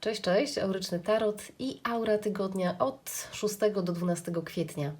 Cześć, cześć, Auryczny Tarot i Aura Tygodnia od 6 do 12 kwietnia.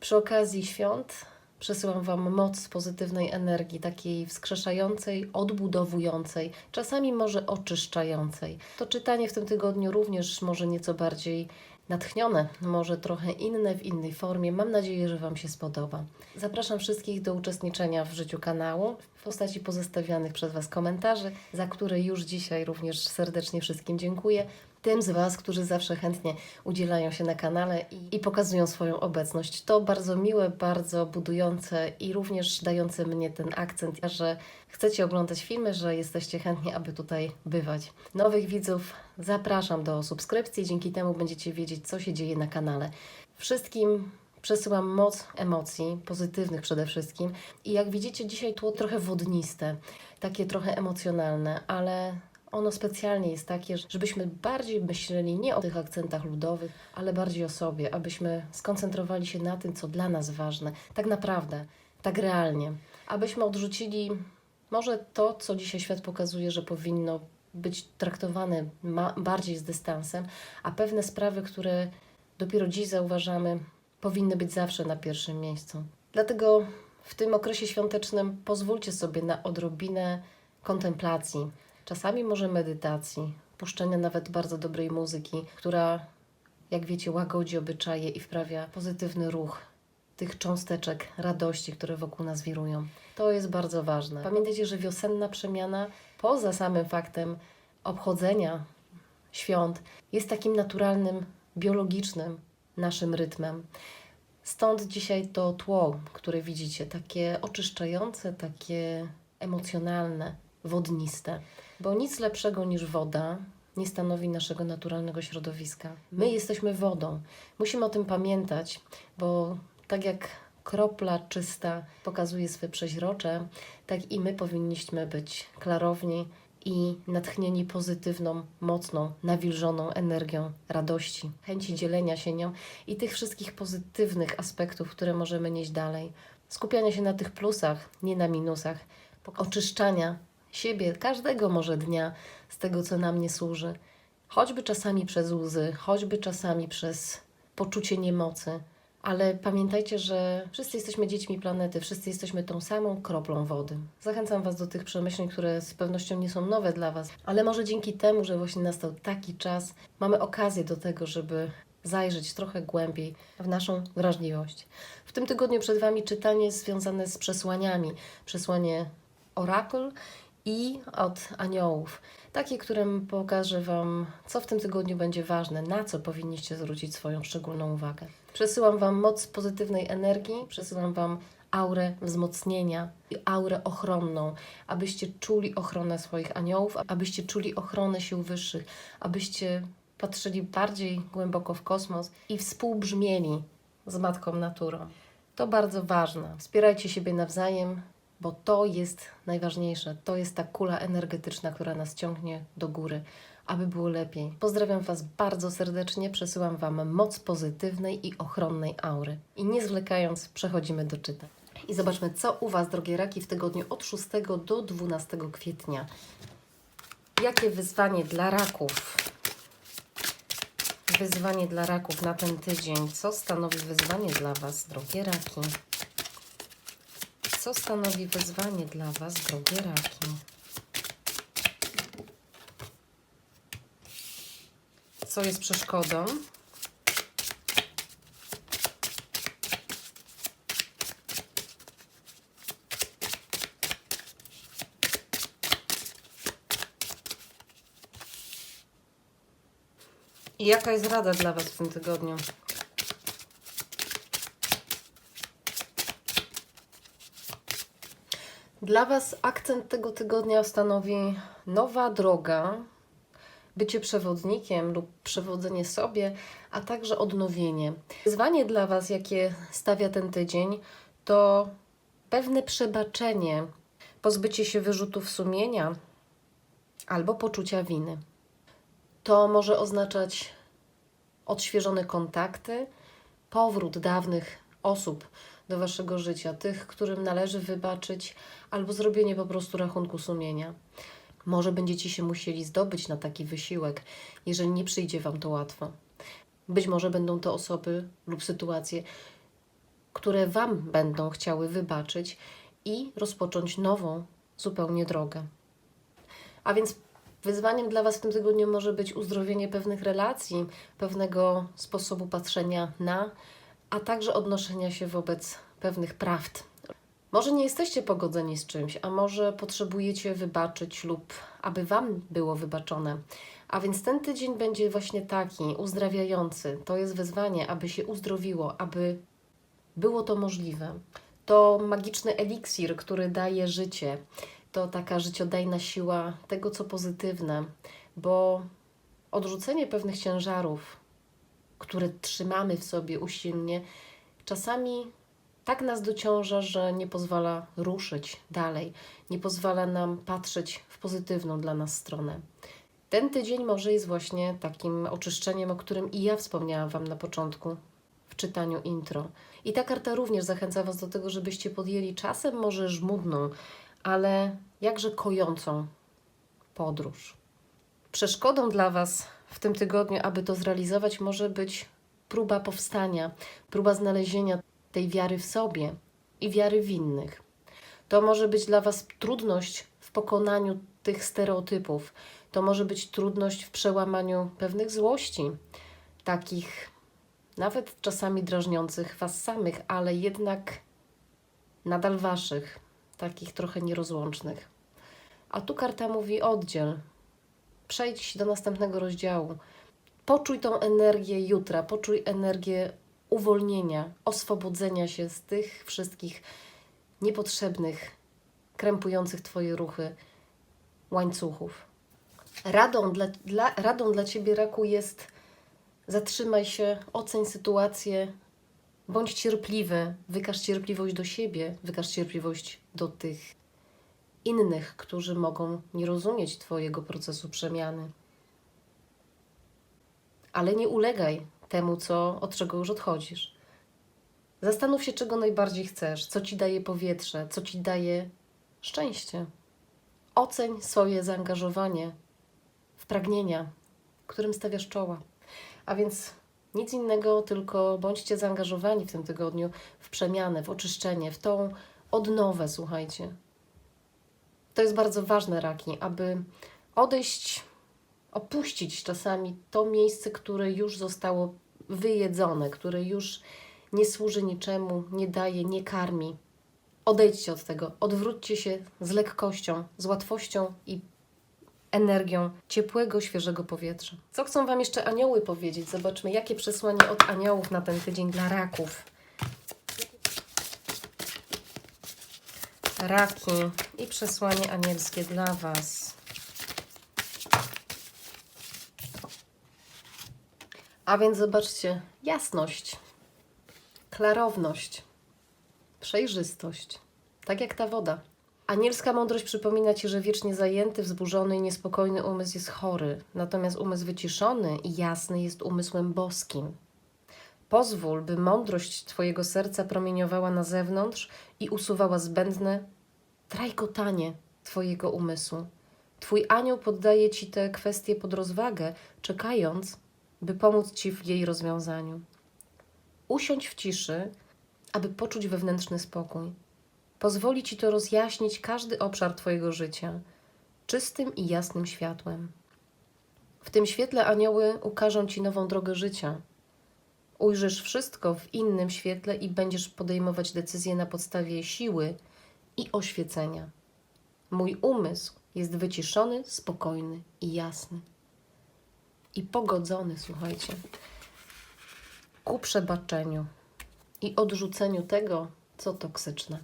Przy okazji świąt przesyłam Wam moc pozytywnej energii, takiej wskrzeszającej, odbudowującej, czasami może oczyszczającej. To czytanie w tym tygodniu również może nieco bardziej natchnione, może trochę inne w innej formie. Mam nadzieję, że Wam się spodoba. Zapraszam wszystkich do uczestniczenia w życiu kanału w postaci pozostawianych przez Was komentarzy, za które już dzisiaj również serdecznie wszystkim dziękuję. Tym z Was, którzy zawsze chętnie udzielają się na kanale i, i pokazują swoją obecność. To bardzo miłe, bardzo budujące i również dające mnie ten akcent, że chcecie oglądać filmy, że jesteście chętni, aby tutaj bywać. Nowych widzów zapraszam do subskrypcji, dzięki temu będziecie wiedzieć, co się dzieje na kanale. Wszystkim przesyłam moc emocji, pozytywnych przede wszystkim. I jak widzicie, dzisiaj tło trochę wodniste, takie trochę emocjonalne, ale ono specjalnie jest takie, żebyśmy bardziej myśleli nie o tych akcentach ludowych, ale bardziej o sobie, abyśmy skoncentrowali się na tym, co dla nas ważne, tak naprawdę, tak realnie. Abyśmy odrzucili może to, co dzisiaj świat pokazuje, że powinno być traktowane bardziej z dystansem, a pewne sprawy, które dopiero dziś zauważamy, powinny być zawsze na pierwszym miejscu. Dlatego w tym okresie świątecznym pozwólcie sobie na odrobinę kontemplacji, czasami może medytacji, puszczenia nawet bardzo dobrej muzyki, która, jak wiecie, łagodzi obyczaje i wprawia pozytywny ruch tych cząsteczek radości, które wokół nas wirują. To jest bardzo ważne. Pamiętajcie, że wiosenna przemiana, poza samym faktem obchodzenia świąt, jest takim naturalnym, biologicznym naszym rytmem. Stąd dzisiaj to tło, które widzicie, takie oczyszczające, takie emocjonalne, wodniste. Bo nic lepszego niż woda nie stanowi naszego naturalnego środowiska. My jesteśmy wodą. Musimy o tym pamiętać, bo tak jak kropla czysta pokazuje swe przeźrocze, tak i my powinniśmy być klarowni i natchnieni pozytywną, mocną, nawilżoną energią radości, chęci dzielenia się nią i tych wszystkich pozytywnych aspektów, które możemy nieść dalej. Skupiania się na tych plusach, nie na minusach, oczyszczania siebie, każdego może dnia z tego, co nam nie służy. Choćby czasami przez łzy, choćby czasami przez poczucie niemocy, ale pamiętajcie, że wszyscy jesteśmy dziećmi planety, wszyscy jesteśmy tą samą kroplą wody. Zachęcam Was do tych przemyśleń, które z pewnością nie są nowe dla Was, ale może dzięki temu, że właśnie nastał taki czas, mamy okazję do tego, żeby zajrzeć trochę głębiej w naszą wrażliwość. W tym tygodniu przed Wami czytanie związane z przesłaniami. Przesłanie orakel i od aniołów. Takie, którym pokażę Wam, co w tym tygodniu będzie ważne, na co powinniście zwrócić swoją szczególną uwagę. Przesyłam Wam moc pozytywnej energii, przesyłam Wam aurę wzmocnienia aurę ochronną, abyście czuli ochronę swoich aniołów, abyście czuli ochronę sił wyższych, abyście patrzyli bardziej głęboko w kosmos i współbrzmieli z Matką Naturą. To bardzo ważne. Wspierajcie siebie nawzajem, bo to jest najważniejsze. To jest ta kula energetyczna, która nas ciągnie do góry, aby było lepiej. Pozdrawiam Was bardzo serdecznie, przesyłam Wam moc pozytywnej i ochronnej aury. I nie zwlekając, przechodzimy do czytań. I zobaczmy, co u Was, drogie raki, w tygodniu od 6 do 12 kwietnia. Jakie wyzwanie dla raków? Wyzwanie dla raków na ten tydzień. Co stanowi wyzwanie dla Was, drogie raki? Co stanowi wyzwanie dla Was, drogie raki? Co jest przeszkodą? I jaka jest rada dla Was w tym tygodniu? Dla Was akcent tego tygodnia stanowi nowa droga, bycie przewodnikiem lub przewodzenie sobie, a także odnowienie. Wyzwanie dla Was, jakie stawia ten tydzień, to pewne przebaczenie, pozbycie się wyrzutów sumienia albo poczucia winy. To może oznaczać odświeżone kontakty, powrót dawnych osób do Waszego życia, tych, którym należy wybaczyć, albo zrobienie po prostu rachunku sumienia. Może będziecie się musieli zdobyć na taki wysiłek, jeżeli nie przyjdzie Wam to łatwo. Być może będą to osoby lub sytuacje, które Wam będą chciały wybaczyć i rozpocząć nową, zupełnie drogę. A więc wyzwaniem dla Was w tym tygodniu może być uzdrowienie pewnych relacji, pewnego sposobu patrzenia na, a także odnoszenia się wobec pewnych prawd. Może nie jesteście pogodzeni z czymś, a może potrzebujecie wybaczyć lub aby Wam było wybaczone. A więc ten tydzień będzie właśnie taki, uzdrawiający. To jest wyzwanie, aby się uzdrowiło, aby było to możliwe. To magiczny eliksir, który daje życie. To taka życiodajna siła tego, co pozytywne, bo odrzucenie pewnych ciężarów, które trzymamy w sobie usilnie, czasami tak nas dociąża, że nie pozwala ruszyć dalej, nie pozwala nam patrzeć w pozytywną dla nas stronę. Ten tydzień może jest właśnie takim oczyszczeniem, o którym i ja wspomniałam Wam na początku w czytaniu intro. I ta karta również zachęca Was do tego, żebyście podjęli czasem może żmudną, ale jakże kojącą podróż. Przeszkodą dla Was w tym tygodniu, aby to zrealizować, może być próba powstania, próba znalezienia tej wiary w sobie i wiary w innych. To może być dla Was trudność w pokonaniu tych stereotypów. To może być trudność w przełamaniu pewnych złości, takich nawet czasami drażniących Was samych, ale jednak nadal Waszych, takich trochę nierozłącznych. A tu karta mówi: oddziel, przejdź do następnego rozdziału. Poczuj tą energię jutra, poczuj energię uwolnienia, oswobodzenia się z tych wszystkich niepotrzebnych, krępujących Twoje ruchy łańcuchów. Radą dla, dla, radą dla Ciebie, raku, jest zatrzymaj się, oceń sytuację, bądź cierpliwy, wykaż cierpliwość do siebie, wykaż cierpliwość do tych innych, którzy mogą nie rozumieć Twojego procesu przemiany. Ale nie ulegaj temu, co, od czego już odchodzisz. Zastanów się, czego najbardziej chcesz, co ci daje powietrze, co ci daje szczęście. Oceń swoje zaangażowanie w pragnienia, którym stawiasz czoła. A więc nic innego, tylko bądźcie zaangażowani w tym tygodniu w przemianę, w oczyszczenie, w tą odnowę, słuchajcie. To jest bardzo ważne, Raki, aby odejść opuścić czasami to miejsce, które już zostało wyjedzone, które już nie służy niczemu, nie daje, nie karmi. Odejdźcie od tego, odwróćcie się z lekkością, z łatwością i energią ciepłego, świeżego powietrza. Co chcą Wam jeszcze anioły powiedzieć? Zobaczmy, jakie przesłanie od aniołów na ten tydzień dla raków. Raki i przesłanie anielskie dla Was. A więc zobaczcie, jasność, klarowność, przejrzystość, tak jak ta woda. Anielska mądrość przypomina ci, że wiecznie zajęty, wzburzony i niespokojny umysł jest chory, natomiast umysł wyciszony i jasny jest umysłem boskim. Pozwól, by mądrość Twojego serca promieniowała na zewnątrz i usuwała zbędne trajkotanie Twojego umysłu. Twój anioł poddaje Ci te kwestie pod rozwagę, czekając, by pomóc Ci w jej rozwiązaniu. Usiądź w ciszy, aby poczuć wewnętrzny spokój. Pozwoli Ci to rozjaśnić każdy obszar Twojego życia czystym i jasnym światłem. W tym świetle anioły ukażą Ci nową drogę życia. Ujrzysz wszystko w innym świetle i będziesz podejmować decyzje na podstawie siły i oświecenia. Mój umysł jest wyciszony, spokojny i jasny i pogodzony, słuchajcie, ku przebaczeniu i odrzuceniu tego, co toksyczne.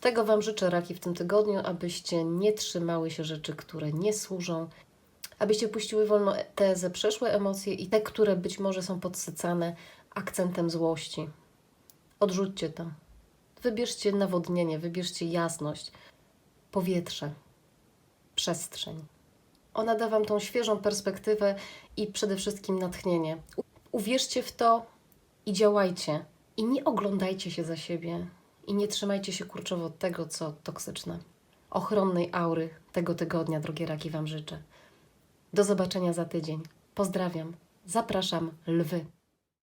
Tego Wam życzę, raki, w tym tygodniu, abyście nie trzymały się rzeczy, które nie służą, abyście puściły wolno te ze przeszłe emocje i te, które być może są podsycane akcentem złości. Odrzućcie to. Wybierzcie nawodnienie, wybierzcie jasność, powietrze, przestrzeń. Ona da Wam tą świeżą perspektywę i przede wszystkim natchnienie. Uwierzcie w to i działajcie. I nie oglądajcie się za siebie i nie trzymajcie się kurczowo tego, co toksyczne. ochronnej aury tego tygodnia, drogie raki, Wam życzę. Do zobaczenia za tydzień. Pozdrawiam. Zapraszam, lwy.